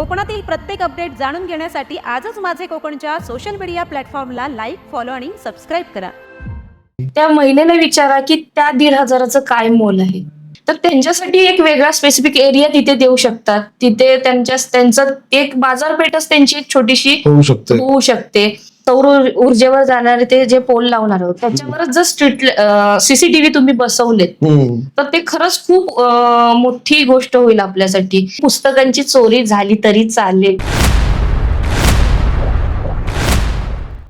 कोकणातील प्रत्येक अपडेट जाणून घेण्यासाठी आजच माझे कोकणच्या सोशल मीडिया प्लॅटफॉर्मला लाईक फॉलो आणि सबस्क्राईब करा. त्या महिलेला विचारा की त्या दीड हजाराचं काय मोल आहे? तर त्यांच्यासाठी एक वेगळा स्पेसिफिक एरिया तिथे देऊ शकतात. तिथे त्यांच्या त्यांचं एक बाजारपेठच त्यांची एक छोटीशी होऊ शकते. होऊ शकते. सौर ऊर- ऊर्जेवर जाणारे ते जे पोल लावणार आहोत त्याच्यावरच जर स्ट्रीट सीसीटीव्ही तुम्ही बसवलेत. तर ते खरंच खूप मोठी गोष्ट होईल आपल्यासाठी. पुस्तकांची चोरी झाली तरी चालेल.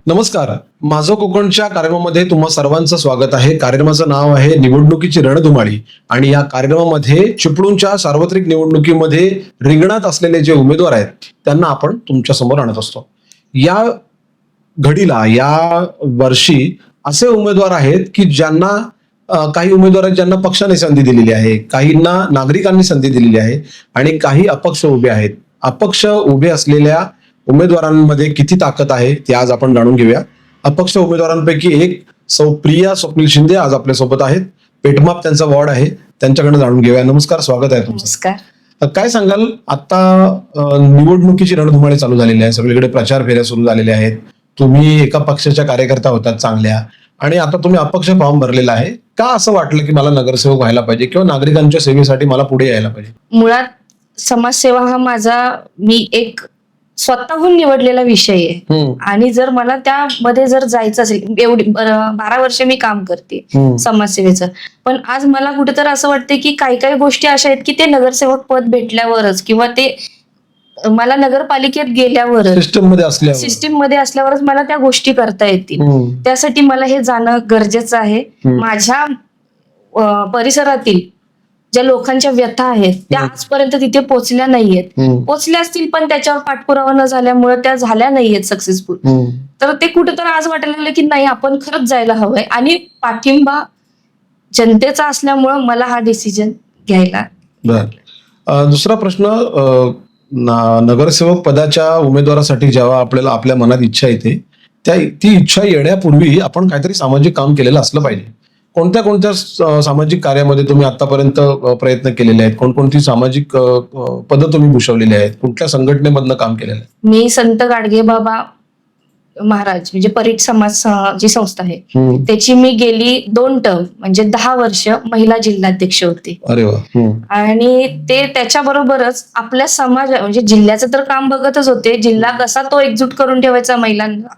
नमस्कार. माझं कोकणच्या कार्यक्रमामध्ये तुम्हा सर्वांचं स्वागत आहे. कार्यक्रमाचं नाव आहे निवडणुकीची रणधुमाळी. आणि या कार्यक्रमामध्ये चिपळूणच्या सार्वत्रिक निवडणुकीमध्ये रिंगणात असलेले जे उमेदवार आहेत त्यांना आपण तुमच्यासमोर आणत असतो. या घडीला या वर्षी असे उमेदवार आहेत की ज्यांना काही उमेदवार आहेत ज्यांना पक्षाने संधी दिलेली आहे काहींना नागरिकांनी संधी दिलेली आहे आणि काही अपक्ष उभे आहेत. अपक्ष उभे असलेल्या उमेदवारांमध्ये किती ताकद आहे ते आज आपण जाणून घेऊया. अपक्ष उमेदवारांपैकी एक सौ प्रिया स्वप्नील शिंदे आज आपल्यासोबत आहेत. पेटमाप त्यांचा वॉर्ड आहे. त्यांच्याकडे जाणून घेऊया. नमस्कार स्वागत आहे तुमचं. काय सांगाल? आता निवडणुकीची रणधुमाळी चालू झालेली आहे. सगळीकडे प्रचार फेऱ्या सुरू झालेल्या आहेत. तुम्ही एका पक्षाच्या कार्यकर्ता होतात चांगल्या. आणि आता तुम्ही अपक्ष फॉर्म भरलेला आहे. का असं वाटलं की मला नगरसेवक व्हायला पाहिजे किंवा नागरिकांच्या सेवेसाठी मला पुढे यायला पाहिजे? मुळात समाजसेवा हा माझा मी एक स्वतःहून निवडलेला विषय आहे. आणि जर मला त्यामध्ये जर जायचं असेल एवढी बर- वर्ष मी काम करते समाजसेवेचं. पण आज मला कुठेतरी असं वाटतं की काही काही गोष्टी अशा आहेत की ते नगरसेवक पद भेटल्यावरच किंवा ते मला नगरपालिकेत गेल्यावरच सिस्टममध्ये असल्यावर. सिस्टीममध्ये असल्यावरच मला त्या गोष्टी करता येतील. त्यासाठी मला हे जाणं गरजेचं आहे. माझ्या परिसरातील ज्या लोकांच्या व्यथा आहेत त्या. आजपर्यंत तिथे पोहोचल्या नाहीयेत. पोचल्या असतील पण त्याच्यावर पाठपुरावा न झाल्यामुळे त्या झाल्या नाहीयेत सक्सेसफुल. तर ते कुठेतरी आज वाटायला लागलं की नाही आपण खरंच जायला हवंय. आणि पाठिंबा जनतेचा असल्यामुळं मला हा डिसिजन घ्यायला दुसरा प्रश्न नगरसेवक पदाच्या उमेदवारासाठी जेव्हा आपल्याला आपल्या मनात इच्छा येते त्या ती इच्छा येण्यापूर्वी आपण काहीतरी सामाजिक काम केलेलं असलं पाहिजे. कोणत्या कोणत्या सामाजिक कार्यामध्ये तुम्ही आतापर्यंत प्रयत्न केलेले आहेत? कोणकोणती सामाजिक पद पदं तुम्ही भूषवलेली आहेत? कुठल्या संघटनेमधनं काम केलेलं आहे? मी संत गाडगे बाबा महाराज म्हणजे परीट समाज जी संस्था आहे. त्याची मी गेली दोन टर्म म्हणजे दहा वर्ष महिला जिल्हाध्यक्ष होते. आणि ते त्याच्याबरोबरच आपल्या समाज म्हणजे जिल्ह्याचं तर काम बघतच होते जिल्हा कसा तो एकजूट करून ठेवायचा महिलांना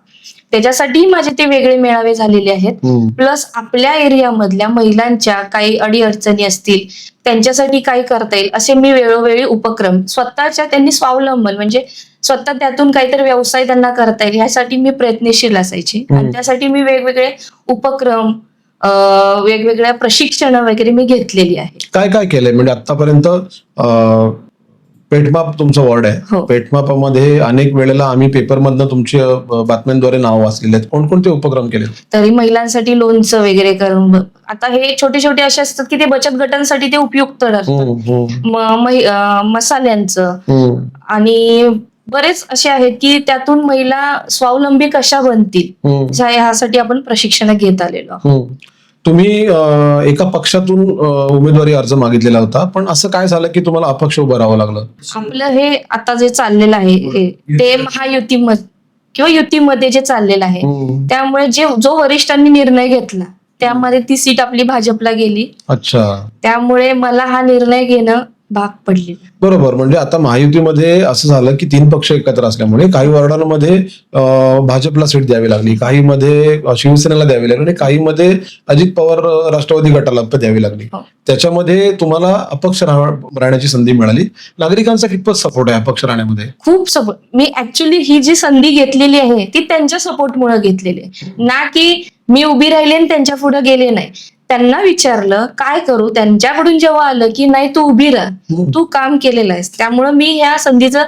त्याच्यासाठी माझे ते वेगळे मेळावे झालेले आहेत. प्लस आपल्या एरियामधल्या महिलांच्या काही अडीअडचणी असतील त्यांच्यासाठी काय करता येईल असे मी वेळोवेळी उपक्रम स्वतःच्या त्यांनी स्वावलंबन म्हणजे स्वतः त्यातून काहीतरी व्यवसाय त्यांना करता येईल यासाठी मी प्रयत्नशील असायचे. आणि त्यासाठी मी वेगवेगळे उपक्रम वेगवेगळ्या प्रशिक्षण वगैरे मी घेतलेली आहे काय काय केलंय म्हणजे आतापर्यंत पेटमाप तुमचं वॉर्ड आहे हो. पेटमापामध्ये अनेक वेळेला आम्ही पेपरमधनं तुमची अं, बातम्यांद्वारे नाव वाचलेले आहेत कोणकोणते उपक्रम केले तरी महिलांसाठी लोनचं वगैरे करून ब- आता हे छोटे छोटे असे असतात की ते बचत गटांसाठी ते उपयुक्त ठरतात हम्म, हम्म, म- मै- अं, मसाल्यांचं हम्म. आणि बरेच असे आहेत की त्यातून महिला स्वावलंबी कशा बनतील हम्म, ह्या- ह्यासाठी आपण प्रशिक्षण घेत आलेलो आहोत. हम्म. तुम्ही एका पक्षातून उमेदवारी अर्ज मागितलेला होता. पण असं काय झालं की तुम्हाला अपक्ष उभं राहावं लागलं? आपलं हे आता जे चाललेलं आहे हे, ते महायुतीमध्ये किंवा युतीमध्ये जे चाललेलं आहे. त्यामुळे जे जो वरिष्ठांनी निर्णय घेतला त्यामध्ये ती सीट आपली भाजपला गेली. अच्छा. त्यामुळे मला हा निर्णय घेणं भाग पडले. बरोबर. म्हणजे आता महायुतीमध्ये असं झालं की तीन पक्ष एकत्र असल्यामुळे काही वॉर्डांमध्ये भाजपला सीट द्यावी लागली काही मध्ये शिवसेनेला द्यावी लागली आणि काही मध्ये अजित पवार राष्ट्रवादी गटाला द्यावी लागली. हो. त्याच्यामध्ये तुम्हाला अपक्ष राह- राहण्याची संधी मिळाली. नागरिकांचा कितपत सपोर्ट आहे अपक्ष राहण्यामध्ये? खूप सपोर्ट मी ऍक्च्युली ही जी संधी घेतलेली आहे ती त्यांच्या सपोर्टमुळे घेतलेली आहे. ना की मी उभी राहिली आणि त्यांच्या पुढे गेले नाही. त्यांना विचारलं काय करू? त्यांच्याकडून जेव्हा आलं की नाही तू उभी राह. तू काम केलेलं आहेस. त्यामुळं मी ह्या संधीचं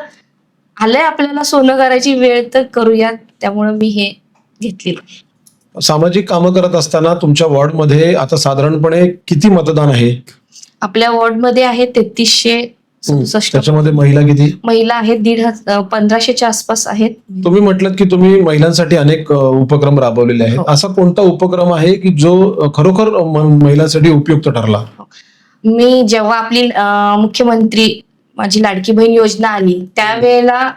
आलंय आपल्याला सोनं करायची वेळ तर करूया. त्यामुळं मी हे घेतलेलं. सामाजिक कामं करत असताना तुमच्या वॉर्डमध्ये आता साधारणपणे किती मतदान आहे? आपल्या वॉर्डमध्ये आहे तेहतीसशे सदुसष्ट त्याच्यामध्ये महिला किती? महिला आहेत दीड हजार पंधराशेच्या आसपास आहेत. तुम्ही म्हटलं की तुम्ही महिलांसाठी अनेक उपक्रम राबवलेले आहेत. हो. असा कोणता उपक्रम आहे की जो खरोखर महिलांसाठी उपयुक्त ठरला? मी जेव्हा आपली मुख्यमंत्री माझी लाडकी बहीण योजना आली त्यावेळेला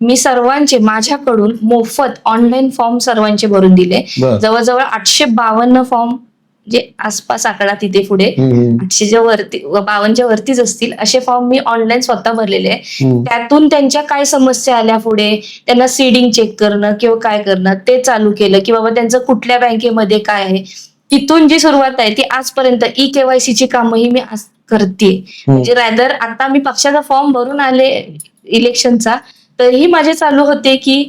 मी सर्वांचे माझ्याकडून मोफत ऑनलाईन फॉर्म सर्वांचे भरून दिले. जवळजवळ आठशे बावन्न फॉर्म जे आसपास आकडा तिथे पुढे आठशेच्या वरती बावनच्या वरतीच असतील असे फॉर्म मी ऑनलाईन स्वतः भरलेले आहे. त्यातून त्यांच्या काय समस्या आल्या पुढे? त्यांना सीडिंग चेक करणं किंवा काय करणं ते चालू केलं की बाबा त्यांचं कुठल्या बँकेमध्ये काय आहे? तिथून जी सुरुवात आहे ती आजपर्यंत ई केवायसीची कामही मी आज करते म्हणजे रॅदर आता मी पक्षाचा फॉर्म भरून आले इलेक्शनचा तरीही माझे चालू होते की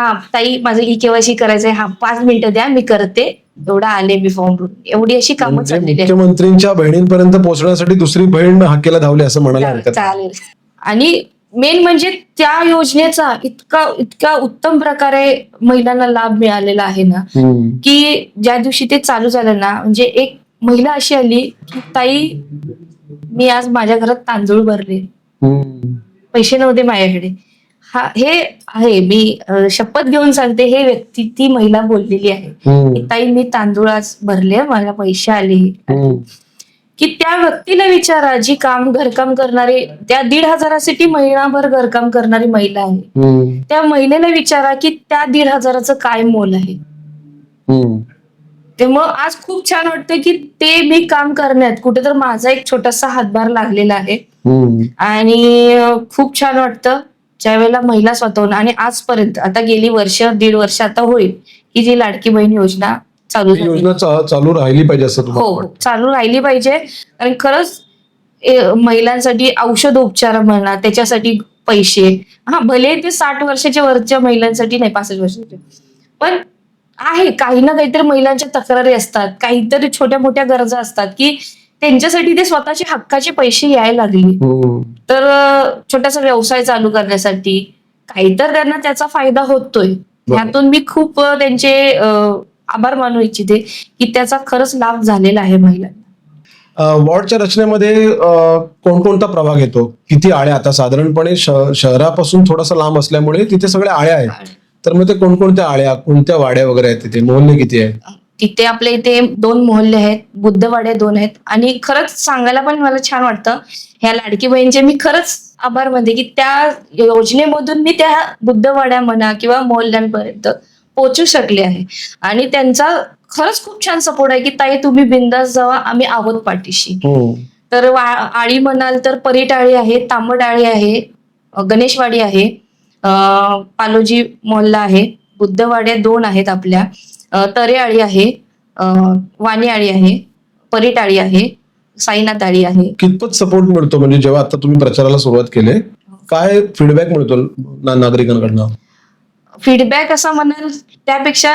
हा ताई माझं ई केवायसी करायचंय. हा पाच मिनिटं द्या मी करते. एवढा आले मी फॉर्म भरून. एवढी अशी कामं म्हणजे चाललेली आहेत. मुख्यमंत्रींच्या बहिणींपर्यंत पोहोचण्यासाठी दुसरी बहीण हाकेला धावली असं म्हणायला हरकत नाही. चालेल. आणि मेन म्हणजे त्या योजनेचा इतका इतका उत्तम प्रकारे महिलांना लाभ मिळालेला आहे ना हम्म. की ज्या दिवशी ते चालू झालं ना म्हणजे एक महिला अशी आली की ताई मी आज माझ्या घरात तांदूळ भरले. हम्म. पैसे नव्हते माझ्याकडे. हा हे आहे. मी शपथ घेऊन सांगते. हे व्यक्ती ती महिला बोललेली आहे. ताई मी तांदूळ आज भरले मला पैसे आले. की त्या व्यक्तीला विचारा जी काम घरकाम करणारे त्या दीड हजारासाठी महिनाभर घरकाम करणारी महिला आहे. त्या महिलेला विचारा की त्या दीड हजाराचं काय मोल आहे. ते मग आज खूप छान वाटतं की ते मी काम करण्यात कुठे तर माझा एक छोटासा हातभार लागलेला आहे. आणि खूप छान वाटतं. ज्या वेळेला महिला स्वतःहून आणि आजपर्यंत आता गेली वर्ष दीड वर्ष आता होईल की जी लाडकी बहीण योजना चालू ही झाली. योजना चा- चालू राहिली पाहिजे असं तुम्हाला हो वाटतं? चालू राहिली पाहिजे. आणि खरंच ए- महिलांसाठी औषध उपचार म्हणा त्याच्यासाठी पैसे. हा भले ते साठ वर्षाच्या वरच्या महिलांसाठी नाही पासष्ट वर्षाच्या. पण आहे काही ना काहीतरी महिलांच्या तक्रारी असतात. काहीतरी छोट्या मोठ्या गरजा असतात की त्यांच्यासाठी ते स्वतःचे हक्काचे पैसे यायला लागले. हम्म. तर छोटासा व्यवसाय चालू करण्यासाठी काहीतर त्यांना त्याचा फायदा होतोय. ह्यातून मी खूप त्यांचे आभार मानू इच्छिते की त्याचा खरंच लाभ झालेला आहे महिलांना. वॉर्डच्या रचनेमध्ये कोणकोणता प्रभाग येतो? किती आळ्या? आता साधारणपणे शहरापासून थोडासा लांब असल्यामुळे तिथे सगळ्या आळ्या आहेत. तर मग ते कोणकोणत्या आळ्या कोणत्या वाड्या वगैरे आहेत तिथे? मोहल्ले किती आहेत? तिथे आपल्या इथे दोन मोहल्ले आहेत बुद्धवाडे दोन आहेत. आणि खरंच सांगायला पण मला छान वाटतं ह्या लाडकी बहीणचे मी खरंच आभार मानते की त्या योजनेमधून मी त्या बुद्धवाड्या म्हणा किंवा मोहल्ल्यांपर्यंत पोहोचू शकले आहे. आणि त्यांचा खरंच खूप छान सपोर्ट आहे की ताई तुम्ही बिंदास जावा आम्ही आहोत पाठीशी. हम्म. तर आळी म्हणाल तर परिटाळी आहे तांबडाळी आहे गणेशवाडी आहे पालोजी मोहल्ला आहे बुद्धवाड्या दोन आहेत आपल्या. अ, तरेआळी आहे अ, वाणीआळी आहे परिटाळी आहे साईनाथ आळी आहे. कितपत सपोर्ट मिळतो म्हणजे जेव्हा आता तुम्ही प्रचाराला सुरुवात केली काय फीडबॅक मिळतो ना- नागरिकांकडनं? फीडबॅक असा म्हणाल त्यापेक्षा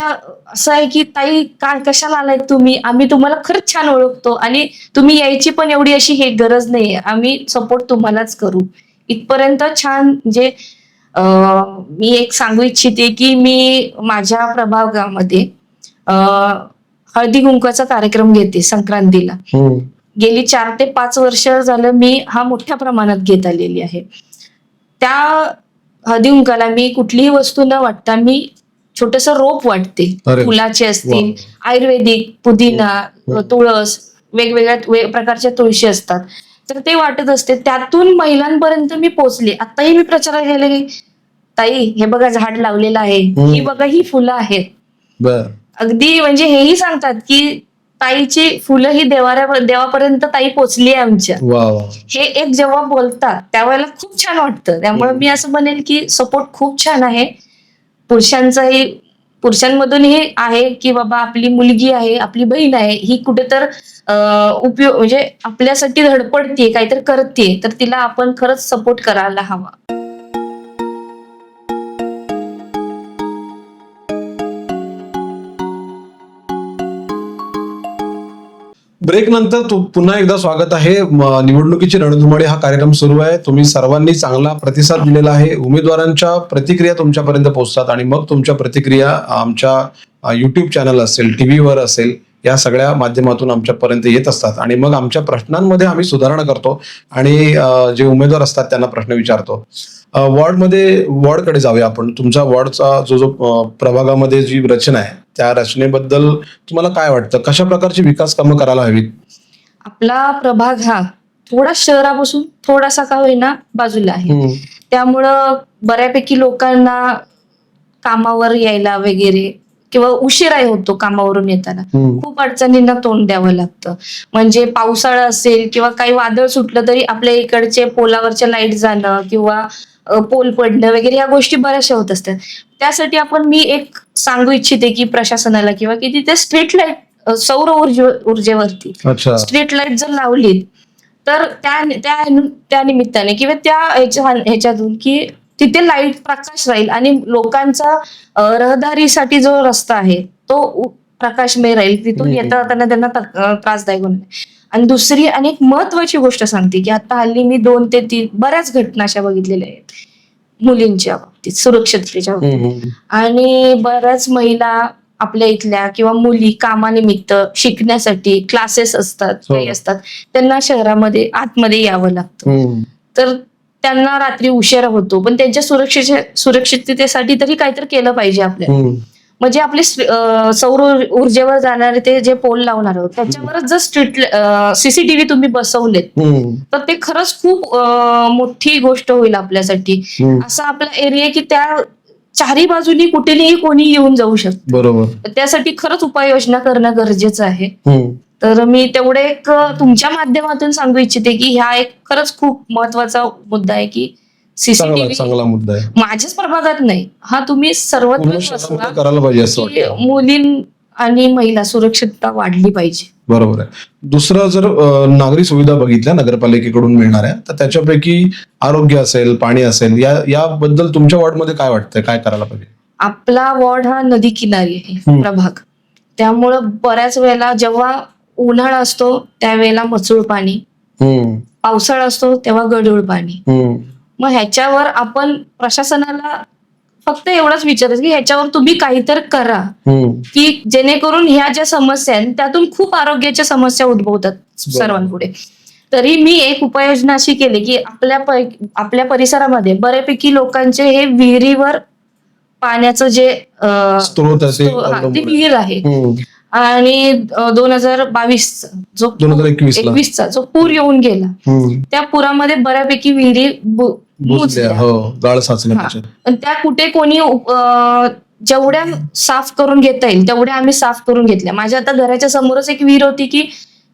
असं आहे की ताई काय कशाला आलाय तुम्ही? आम्ही तुम्हाला खरंच छान ओळखतो आणि तुम्ही यायची पण एवढी अशी हे गरज नाहीये आम्ही सपोर्ट तुम्हालाच करू. इथपर्यंत छान म्हणजे अं, मी एक सांगू इच्छिते की मी माझ्या प्रभागामध्ये अं, हळदी कुंकाचा कार्यक्रम घेते संक्रांतीला. गेली चार ते पाच वर्ष झालं मी हा मोठ्या प्रमाणात घेत आलेली आहे. त्या हळदी कुंकाला मी कुठलीही वस्तू न वाटता मी छोटस रोप वाटते. फुलाचे असतील. आयुर्वेदिक पुदिना. तुळस वेगवेगळ्या प्रकारच्या तुळशी असतात. तर ते वाटत असते. त्यातून महिलांपर्यंत मी पोहोचले. आताही मी प्रचारात गेले. की ताई हे बघा झाड लावलेलं आहे. ही बघा ही फुलं आहेत. अगदी म्हणजे हेही सांगतात की ताईची फुलं ही देवाऱ्या देवापर्यंत ताई पोचली आहे आमच्या. हे एक जेव्हा बोलतात त्यावेळेला खूप छान वाटतं. त्यामुळे मी असं म्हणेल की सपोर्ट खूप छान आहे. पुरुषांचाही पुरुषांमधूनही आहे की बाबा आपली मुलगी आहे आपली बहीण आहे ही कुठे तर उपयोग म्हणजे आपल्यासाठी धडपडतीये काहीतरी करते तर तिला आपण खरंच सपोर्ट करायला हवा. ब्रेक नंतर पुन्हा एकदा स्वागत आहे. निवडणुकीची रणधुमाळी हा कार्यक्रम सुरू आहे. तुम्ही सर्वांनी चांगला प्रतिसाद दिलेला आहे. उमेदवारांच्या प्रतिक्रिया तुमच्यापर्यंत पोहोचतात आणि मग तुमच्या प्रतिक्रिया आमच्या युट्यूब चॅनल असेल टी व्हीवर असेल या सगळ्या माध्यमातून आमच्यापर्यंत येत असतात. आणि मग आमच्या प्रश्नांमध्ये आम्ही सुधारणा करतो आणि जे उमेदवार असतात त्यांना प्रश्न विचारतो. वॉर्डमध्ये वॉर्डकडे जाऊया आपण. तुमच्या वॉर्डचा जो जो प्रभागामध्ये जी रचना आहे त्या रचनेबद्दल तुम्हाला काय वाटतं? कशा प्रकारची विकास कामं करायला हवीत? आपला प्रभाग हा थोडा शहरापासून थोडासा का होईना बाजूला आहे. त्यामुळं बऱ्यापैकी लोकांना कामावर यायला वगैरे किंवा उशिराही होतो कामावरून येताना. खूप अडचणींना तोंड द्यावं लागतं. म्हणजे पावसाळा असेल किंवा काही वादळ सुटलं तरी आपल्या इकडचे पोलावरच्या लाइट जाणं किंवा पोल पडणं वगैरे या गोष्टी बऱ्याचशा होत असतात त्यासाठी आपण मी एक सांगू इच्छिते की प्रशासनाला किंवा की तिथे स्ट्रीट लाइट सौर ऊर्जे ऊर्जेवरती स्ट्रीट लाइट जर लावलीत तर त्या त्या निमित्ताने किंवा त्या ह्याच्या- ह्याच्यातून की तिथे लाइट प्रकाश राहील आणि लोकांचा रहदारीसाठी जो रस्ता आहे तो प्रकाशमय राहील तिथून. येता त्यांना त्रासदायक होणार. आणि दुसरी आणि एक महत्वाची गोष्ट सांगते की आता हल्ली मी दोन ते तीन बऱ्याच घटना अशा बघितलेल्या आहेत मुलींच्या बाबतीत सुरक्षिततेच्या बाबतीत. आणि बऱ्याच महिला आपल्या इथल्या किंवा मुली कामानिमित्त शिकण्यासाठी क्लासेस असतात हो. काही असतात त्यांना शहरामध्ये आतमध्ये यावं लागतं. तर त्यांना रात्री उशिरा होतो पण त्यांच्या सुरक्षेच्या सुरक्षिततेसाठी तरी काहीतरी केलं पाहिजे आपल्याला. म्हणजे आपले सौर ऊर- ऊर्जेवर जाणारे ते जे पोल लावणार आहोत त्याच्यावरच जर स्ट्रीट सीसीटीव्ही तुम्ही बसवलेत. तर ते खरंच खूप मोठी गोष्ट होईल आपल्यासाठी. असा आपला एरिया की त्या चारी बाजूनी कुठेही कोणी येऊन जाऊ शकतं बरोबर त्यासाठी खरंच उपाययोजना करणं गरजेचं आहे. तर मी तेवढे एक तुमच्या माध्यमातून सांगू इच्छिते की हा एक खरंच खूप महत्त्वाचा मुद्दा आहे की चांगला सीसीटीव्ही चांगला मुद्दा आहे. माझ्याच प्रभागात नाही. हा तुम्ही सर्वत्र करायला पाहिजे असं मुलीं आणि महिला सुरक्षितता वाढली पाहिजे. बरोबर आहे. दुसरं जर नागरी सुविधा बघितल्या नगरपालिकेकडून मिळणाऱ्या तर त्याच्यापैकी आरोग्य असेल पाणी असेल या याबद्दल तुमच्या वॉर्डमध्ये काय वाटतंय? काय करायला पाहिजे? आपला वॉर्ड हा नदी किनारी आहे. प्रभाग. त्यामुळं बऱ्याच वेळेला जेव्हा उन्हाळा असतो त्यावेळेला मचूळ पाणी. पावसाळा असतो तेव्हा गढूळ पाणी. मग ह्याच्यावर आपण प्रशासनाला फक्त एवढंच विचारायचं की ह्याच्यावर तुम्ही काहीतरी करा. की जेणेकरून ह्या ज्या समस्या आहेत त्यातून खूप आरोग्याच्या समस्या उद्भवतात सर्वांपुढे तरी मी एक उपाययोजना अशी केली की आपल्या आपल्या परिसरामध्ये बऱ्यापैकी लोकांचे हे विहिरीवर पाण्याचं जे स्त्रोत ते. विहीर आहे. आणि दोन हजार बावीस जो 2021 ला. एकवीसचा जो पूर येऊन गेला. त्या पुरामध्ये बऱ्यापैकी विहिरी बुजल्या हो गाळ साचल्या हा. त्या कुठे कोणी जेवढ्या साफ करून घेता येईल तेवढ्या आम्ही साफ करून घेतल्या. माझ्या आता घराच्या समोरच एक विहीर होती की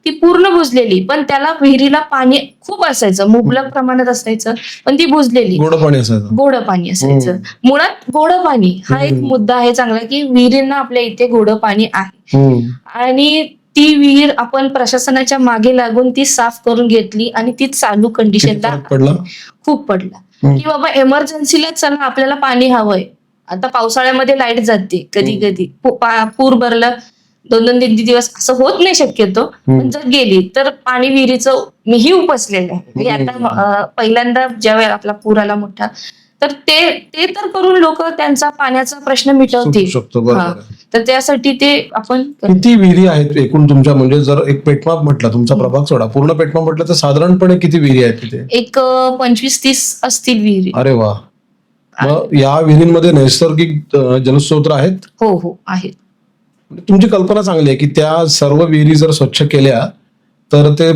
ती पूर्ण बुजलेली पण त्याला विहिरीला पाणी खूप असायचं. मुबलक प्रमाणात असायचं पण ती बुजलेली गोड पाणी असायचं. गोड पाणी असायचं. मुळात गोड पाणी हा एक. मुद्दा आहे चांगला की विहिरींना आपल्या इथे गोड पाणी आहे. हम्म. आणि ती विहीर आपण प्रशासनाच्या मागे लागून ती साफ करून घेतली आणि ती चालू कंडिशनला खूप पडला. की बाबा एमर्जन्सीला चला आपल्याला पाणी हवंय. आता पावसाळ्यामध्ये लाइट जाते कधी कधी. पूर भरलं दोन दोन तीन दिवस असं होत नाही शक्यतो. पण जर गेली तर पाणी विहिरीचं मीही उपसलेलं आहे. म्हणजे आता पहिल्यांदा ज्यावेळेला आपला पूर आला मोठा तर ते ते तर करून लोक त्यांचा पाण्याचा प्रश्न मिटवतील. तर त्यासाठी ते आपण किती विहिरी आहेत एकूण तुमच्या? म्हणजे जर एक पेटमाप म्हटलं तुमचा प्रभाग सोडा. पूर्ण पेटमाप म्हटलं तर साधारणपणे किती विहिरी आहेत तिथे? एक पंचवीस तीस असतील विहिरी. अरे वा. मग या विहिरींमध्ये नैसर्गिक जलस्रोत आहेत? हो हो आहेत. तुमची कल्पना चांगली आहे की त्या सर्व विहिरी जर स्वच्छ केल्या तर ते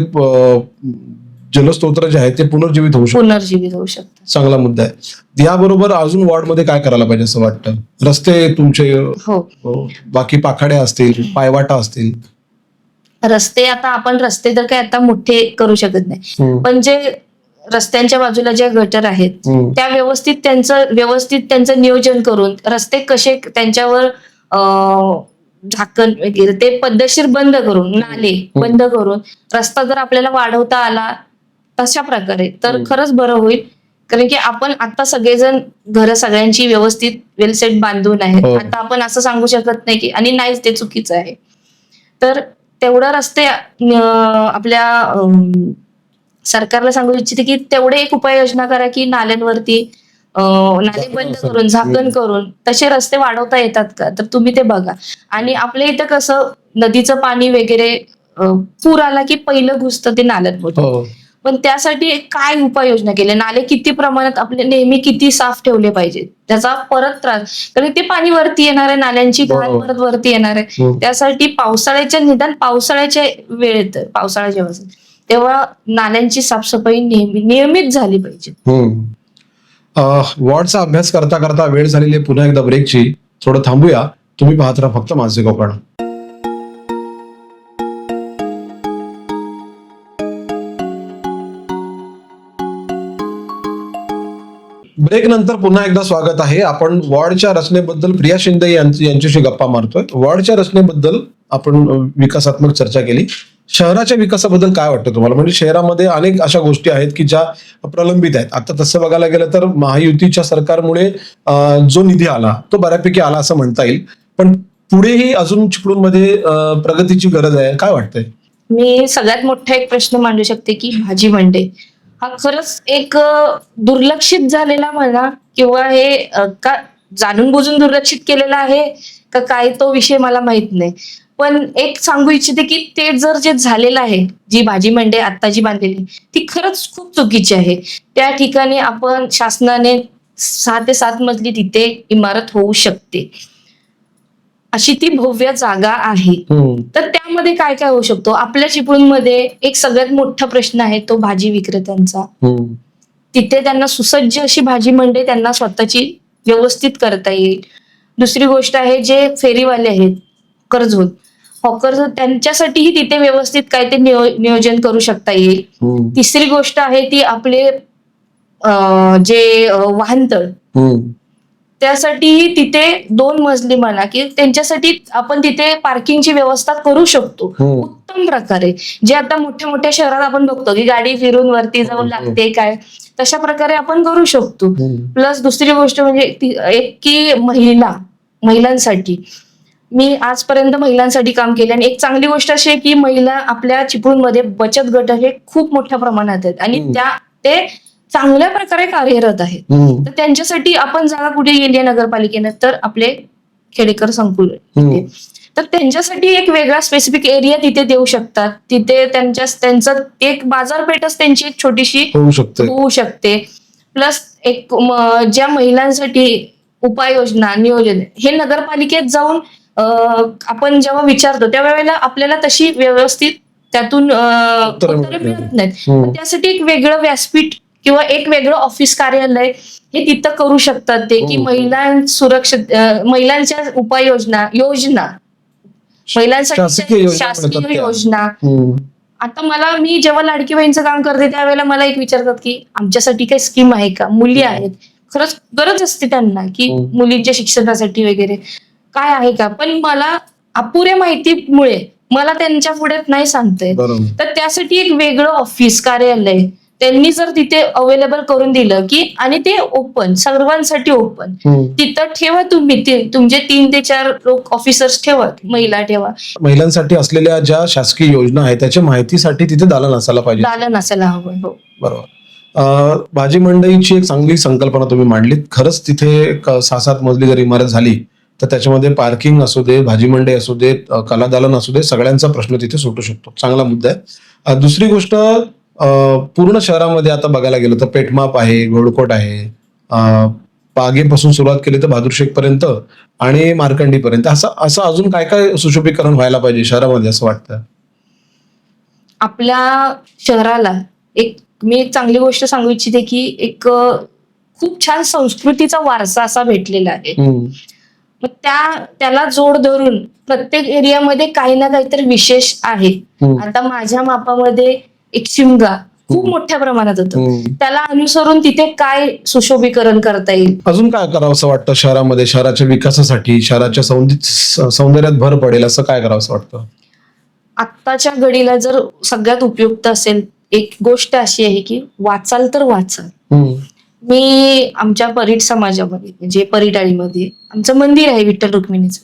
अ, जलस्रोत जे आहेत ते पुनर्जीवित होऊ शकतात. पुनर्जीवित होऊ शकतात. चांगला मुद्दा आहे. याबरोबर अजून वॉर्डमध्ये काय करायला पाहिजे असं वाटतं? रस्ते तुमचे हो. अ, बाकी पाखाड्या असतील पायवाटा असतील. रस्ते आता आपण रस्ते तर काय आता मोठे करू शकत नाही. हम्म. पण जे रस्त्यांच्या बाजूला जे गटर आहेत हम्म. त्या व्यवस्थित त्यांचं व्यवस्थित त्यांचं नियोजन करून रस्ते कसे त्यांच्यावर झाकण वगैरे ते पद्धतशीर बंद करून नाले बंद करून रस्ता जर आपल्याला वाढवता आला तशा प्रकारे. तर खरंच बरं होईल. कारण की आपण आता सगळेजण घर सगळ्यांची व्यवस्थित वेलसेट बांधून आहेत. हो. आता आपण असं सांगू शकत नाही की आणि नाहीच ते चुकीचं आहे. तर तेवढं रस्ते आपल्या सरकारला सांगू इच्छिते की तेवढे एक उपाययोजना करा की नाल्यांवरती नाले बंद करून. झाकण करून तसे रस्ते वाढवता येतात का? तर तुम्ही ते बघा. आणि आपल्या इथं कसं नदीचं पाणी वगैरे पूर आला की पहिलं घुसतं ते नाल्यांमध्ये हो. पण त्यासाठी काय उपाययोजना केल्या? नाले किती प्रमाणात आपले नेहमी किती साफ ठेवले पाहिजेत त्याचा परत त्रास कारण ते पाणी वरती येणार आहे नाल्यांची घाण. परत वरती येणार आहे. हम्म. त्यासाठी पावसाळ्याच्या निदान पावसाळ्याच्या वेळेत पावसाळा जेव्हा तेव्हा नाल्यांची साफसफाई नेहमी नियमित झाली पाहिजे. अ, वॉर्डचा अभ्यास करता करता वेळ झालेली पुन्हा एकदा ब्रेकची. थोडं थांबूया. तुम्ही पाहत राहा फक्त माझे कोकण ब्रेक नंतर पुन्हा एकदा स्वागत आहे. आपण वॉर्डच्या रचनेबद्दल प्रिया शिंदे यांच्याशी गप्पा मारतोय. वॉर्डच्या रचनेबद्दल आपण विकासात्मक चर्चा केली. शहराच्या विकासाबद्दल काय वाटतं तुम्हाला? म्हणजे शहरामध्ये अनेक अशा गोष्टी आहेत की ज्या प्रलंबित आहेत. आता तसं बघायला गेलं तर महायुतीच्या सरकारमुळे जो निधी आला तो बऱ्यापैकी आला असं म्हणता येईल. पण पुढेही अजून चिपळूणमध्ये प्रगतीची गरज आहे. काय वाटतंय? मी सगळ्यात मोठा एक प्रश्न मांडू शकते की भाजी मंडई हा खरंच एक दुर्लक्षित झालेला म्हणा किंवा हे का जाणून बुजून दुर्लक्षित केलेला आहे का काय तो विषय मला माहीत नाही. पण एक सांगू इच्छिते की ते जर जे झालेलं आहे जी भाजी मंडई आता जी बांधलेली ती खरंच खूप चुकीची आहे. त्या ठिकाणी आपण शासनाने सहा ते सात मजली तिथे इमारत होऊ शकते. अशी ती भव्य जागा आहे. तर त्यामध्ये काय काय होऊ शकतो? आपल्या चिपळूणमध्ये एक सगळ्यात मोठा प्रश्न आहे तो भाजी विक्रेत्यांचा. तिथे त्यांना सुसज्ज अशी भाजी मंडई त्यांना स्वतःची व्यवस्थित करता येईल. दुसरी गोष्ट आहे जे फेरीवाले आहेत कर्जहोत हॉकर्स त्यांच्यासाठीही तिथे व्यवस्थित काय ते नियो- नियोजन करू शकता येईल. तिसरी गोष्ट आहे ती आपले जे वाहनतळ. त्यासाठीही तिथे दोन मजली म्हणा की त्यांच्यासाठी आपण तिथे पार्किंगची व्यवस्था करू शकतो हम्म. उत्तम प्रकारे जे आता मोठ्या मोठ्या शहरात आपण बघतो की गाडी फिरून वरती जाऊन हम्म. लागते काय तशा प्रकारे आपण करू शकतो प्लस दुसरी गोष्ट म्हणजे एक की महिला महिलांसाठी मी आजपर्यंत महिलांसाठी काम केले आणि एक चांगली गोष्ट अशी आहे की महिला आपल्या चिपळूणमध्ये बचत गट हे खूप मोठ्या प्रमाणात आहेत आणि. त्या ते चांगल्या प्रकारे कार्यरत आहेत. तर त्यांच्यासाठी आपण जागा कुठे गेली आहे नगरपालिकेनं? तर आपले खेडेकर संकुल. तर त्यांच्यासाठी एक वेगळा स्पेसिफिक एरिया तिथे देऊ शकतात. तिथे त्यांच्या त्यांचं एक बाजारपेठच त्यांची एक छोटीशी होऊ शकते. प्लस एक ज्या महिलांसाठी उपाययोजना नियोजन हे नगरपालिकेत जाऊन आपण जेव्हा विचारतो त्यावेळेला आपल्याला तशी व्यवस्थित त्यातून उत्तरं मिळत नाहीत. त्यासाठी एक वेगळं व्यासपीठ किंवा एक वेगळं ऑफिस कार्यालय हे तिथं करू शकतात ते की हो, हो. महिलां सुरक्षित महिलांच्या उपाययोजना योजना. महिलांसाठी शासकीय. योजना हम्म. आता मला मी जेव्हा लाडकी बहीणचं काम करते त्यावेळेला मला एक विचारतात की आमच्यासाठी काही स्कीम आहे का? मुली आहेत. खरंच गरज असते त्यांना की हो. मुलींच्या शिक्षणासाठी वगैरे. काय आहे का? पण मला अपुऱ्या माहितीमुळे मला त्यांच्या पुढे नाही सांगता तर त्यासाठी एक वेगळं ऑफिस कार्यालय. त्यांनी जर तिथे अवेलेबल करून दिलं की आणि ते ओपन सर्वांसाठी ओपन. तिथं ठेवा तुम्ही ते तुमचे तीन ते चार लोक ऑफिसर्स ठेवा महिला ठेवा. महिलांसाठी असलेल्या ज्या शासकीय योजना आहेत त्याच्या माहितीसाठी तिथे दालन असायला पाहिजे. दालन असायला हवं हो. बरोबर. भाजी मंडईची एक चांगली संकल्पना तुम्ही मांडलीत. खरंच तिथे सहा सात मजली जर इमारत झाली तर त्याच्यामध्ये पार्किंग असू दे भाजी मंडई असू दे अं, कलादालन असू दे सगळ्यांचा प्रश्न तिथे सुटू शकतो. चांगला मुद्दा आहे. दुसरी गोष्ट पूर्ण शहरामध्ये आता बघायला गेलं तर पेटमाप आहे घोडकोट आहे पागेपासून सुरुवात केली तर बहादूर पर्यंत आणि मार्कंडी पर्यंत असं असं अजून काय काय सुशोभीकरण व्हायला पाहिजे शहरामध्ये असं वाटतं आपल्या शहराला एक मी एक चांगली गोष्ट सांगू इच्छिते की एक खूप छान संस्कृतीचा वारसा असा भेटलेला आहे. मग त्या त्याला जोड धरून प्रत्येक एरियामध्ये काही ना काहीतरी विशेष आहे. आता माझ्या मापामध्ये एक शिमगा खूप मोठ्या प्रमाणात होतं. त्याला अनुसरून तिथे काय सुशोभीकरण करता येईल? अजून काय करावं असं वाटतं शहरामध्ये? शहराच्या विकासासाठी शहराच्या सौंदर्यात भर पडेल असं काय करावं असं वाटतं? आत्ताच्या घडीला जर सगळ्यात उपयुक्त असेल एक गोष्ट अशी आहे की वाचाल तर वाचाल. मी आमच्या परीट समाजामध्ये म्हणजे परिटाळीमध्ये आमचं मंदिर आहे विठ्ठल रुक्मिणीचं.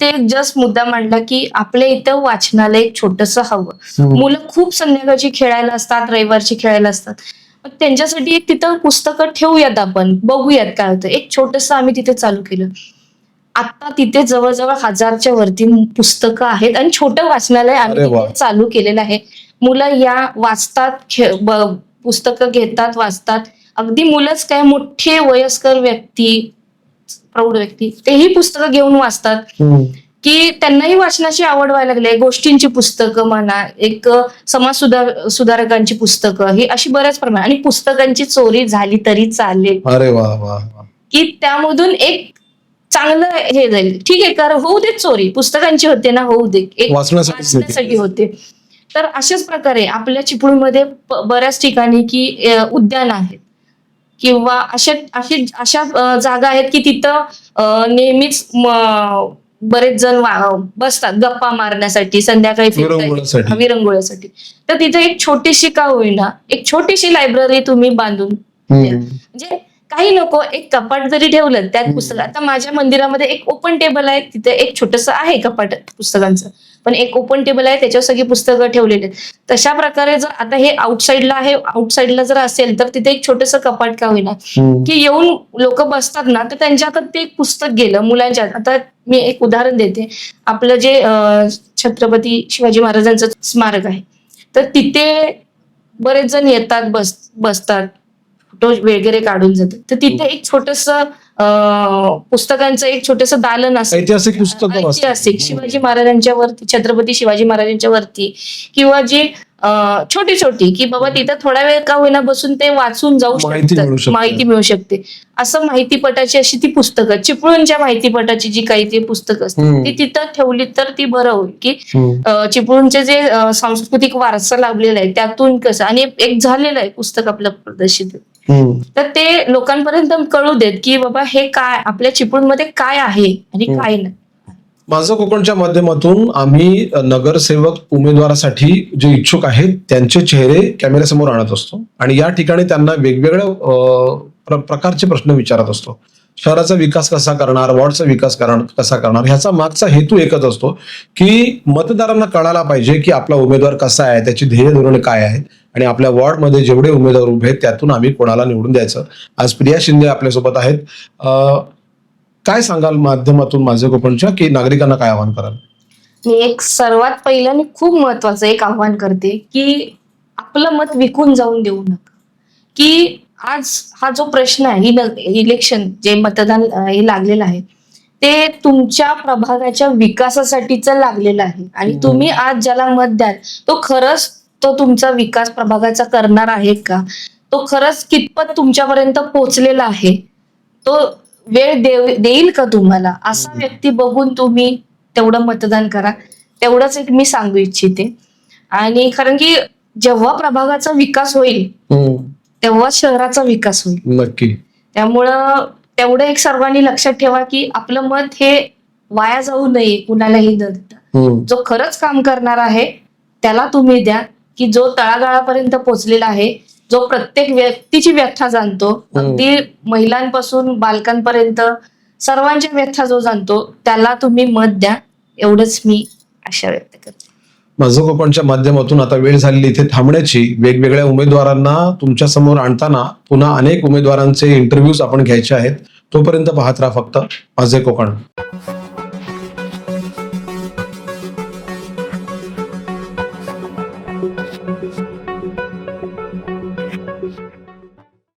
ते जस्ट मुद्दा मांडला की आपल्या इथं वाचनालय एक छोटस हवं. मुलं खूप संध्याकाळची खेळायला असतात रविवारची खेळायला असतात. मग त्यांच्यासाठी एक तिथं पुस्तकं ठेवूयात आपण बघूयात काय होतं. एक छोटस आम्ही तिथे चालू केलं. आता तिथे जवळजवळ हजारच्या वरती पुस्तकं आहेत आणि छोटं वाचनालय आम्ही. तिथे चालू केलेलं आहे. मुलं या वाचतात पुस्तकं घेतात वाचतात. अगदी मुलंच काय मोठे वयस्कर व्यक्ती प्रौढ व्यक्ती तेही पुस्तकं घेऊन वाचतात. की त्यांनाही वाचनाची आवड व्हायला लागली. गोष्टींची पुस्तकं म्हणा एक समाज सुधार सुधारकांची पुस्तकं ही अशी बऱ्याच प्रमाणात आणि पुस्तकांची चोरी झाली तरी चालेल. अरे वा वा की त्यामधून एक चांगलं हे जाईल. ठीक आहे कारण होऊ दे चोरी. पुस्तकांची होते ना होऊ दे. एक वाचण्यासाठी होते. तर अशाच प्रकारे आपल्या चिपळूणमध्ये बऱ्याच ठिकाणी की उद्यान आहेत किंवा अशा अशी अशा जागा आहेत की तिथं नेहमीच बरेच जण बसतात गप्पा मारण्यासाठी संध्याकाळी. विरंगुळ्यासाठी. तर तिथे एक छोटीशी का होईना एक छोटीशी लायब्ररी तुम्ही बांधून. म्हणजे काही नको एक कपाट जरी ठेवलं त्यात पुस्तक. आता माझ्या मंदिरामध्ये एक ओपन टेबल आहे तिथे एक छोटस आहे कपाट पुस्तकांचं. पण एक ओपन टेबल आहे त्याच्यावर सगळी पुस्तकं ठेवलेली आहेत. तशा प्रकारे जर आता हे आउटसाईडला आहे आउटसाईडला जर असेल तर तिथे एक छोटस कपाट का होईना. की येऊन लोक बसतात ना तर त्यांच्या हातात ते एक पुस्तक गेलं मुलांच्या. आता मी एक उदाहरण देते. आपलं जे छत्रपती शिवाजी महाराजांचं स्मारक आहे. तर तिथे बरेच जण येतात बस बसतात. फोटो वगैरे काढून जातात. तर तिथे एक छोटस पुस्तकांचं एक छोटस दालन असतं. ऐतिहासिक पुस्तकं. ऐतिहासिक शिवाजी महाराजांच्या वरती छत्रपती शिवाजी महाराजांच्या वरती किंवा जी छोटी छोटी की बाबा तिथं थोडा वेळ का होईना बसून ते वाचून जाऊ माहिती शकतात. माहिती मिळू शकते असं माहितीपटाची अशी ती पुस्तकं चिपळूणच्या माहितीपटाची जी काही ती पुस्तकं असतात. ती तिथं ठेवली तर ती बरं होईल की चिपळूणचे जे सांस्कृतिक वारसा लाभलेला आहे त्यातून कसं आणि एक झालेलं आहे पुस्तक आपलं प्रदर्शित. तर ते लोकांपर्यंत कळू देत की बाबा हे काय आपल्या चिपळूणमध्ये काय आहे आणि. काय नाही माझं कोकणच्या माध्यमातून आम्ही नगरसेवक उमेदवारासाठी जे इच्छुक आहेत त्यांचे चेहरे कॅमेऱ्यासमोर आणत असतो. आणि या ठिकाणी त्यांना वेगवेगळ्या प्र- प्रकारचे प्रश्न विचारत असतो. शहराचा विकास कसा करणार वॉर्डचा विकास करणार कसा करणार ह्याचा मागचा हेतू एकच असतो की मतदारांना कळायला पाहिजे की आपला उमेदवार कसा आहे त्याची ध्येय धोरण काय आहे. आणि आपल्या वॉर्डमध्ये जेवढे उमेदवार उभे आहेत त्यातून आम्ही कोणाला निवडून द्यायचं. आज प्रिया शिंदे आपल्यासोबत आहेत. काय सांगाल माध्यमातून माझे कोकणच्या की नागरिकांना काय आवाहन कराल? मी एक सर्वात पहिलं आणि खूप महत्वाचं एक आव्हान करते की आपलं मत विकून जाऊन देऊ नका. की आज हा जो प्रश्न आहे ही इलेक्शन जे मतदान हे लागलेलं आहे ते तुमच्या प्रभागाच्या विकासासाठीच लागलेलं आहे. आणि. तुम्ही आज ज्याला मत द्याल तो खरंच तो तुमचा विकास प्रभागाचा करणार आहे का? तो खरंच कितपत तुमच्यापर्यंत पोहोचलेला आहे? तो वेळ देव देईल का तुम्हाला? असा व्यक्ती बघून तुम्ही तेवढं मतदान करा. तेवढंच एक मी सांगू इच्छिते. आणि कारण की जेव्हा प्रभागाचा विकास होईल तेव्हा शहराचा विकास होईल. नक्की. त्यामुळं तेवढं एक सर्वांनी लक्षात ठेवा की आपलं मत हे वाया जाऊ नये कुणालाही न देता. जो खरंच काम करणार आहे त्याला तुम्ही द्या की जो तळागाळापर्यंत पोहोचलेला आहे जो प्रत्येक व्यक्तीची व्याख्या जाणतो हम्म. अगदी महिलांपासून बालकांपर्यंत सर्वांच्या व्याख्या जो जाणतो त्याला तुम्ही मत द्या. एवढंच मी आशा व्यक्त करते. माझं कोकणच्या माध्यमातून आता वेळ झालेली इथे थांबण्याची वेगवेगळ्या उमेदवारांना तुमच्यासमोर आणताना पुन्हा अनेक उमेदवारांचे इंटरव्ह्यूज आपण घ्यायचे आहेत. तोपर्यंत पाहत राहा फक्त. माझे कोकण.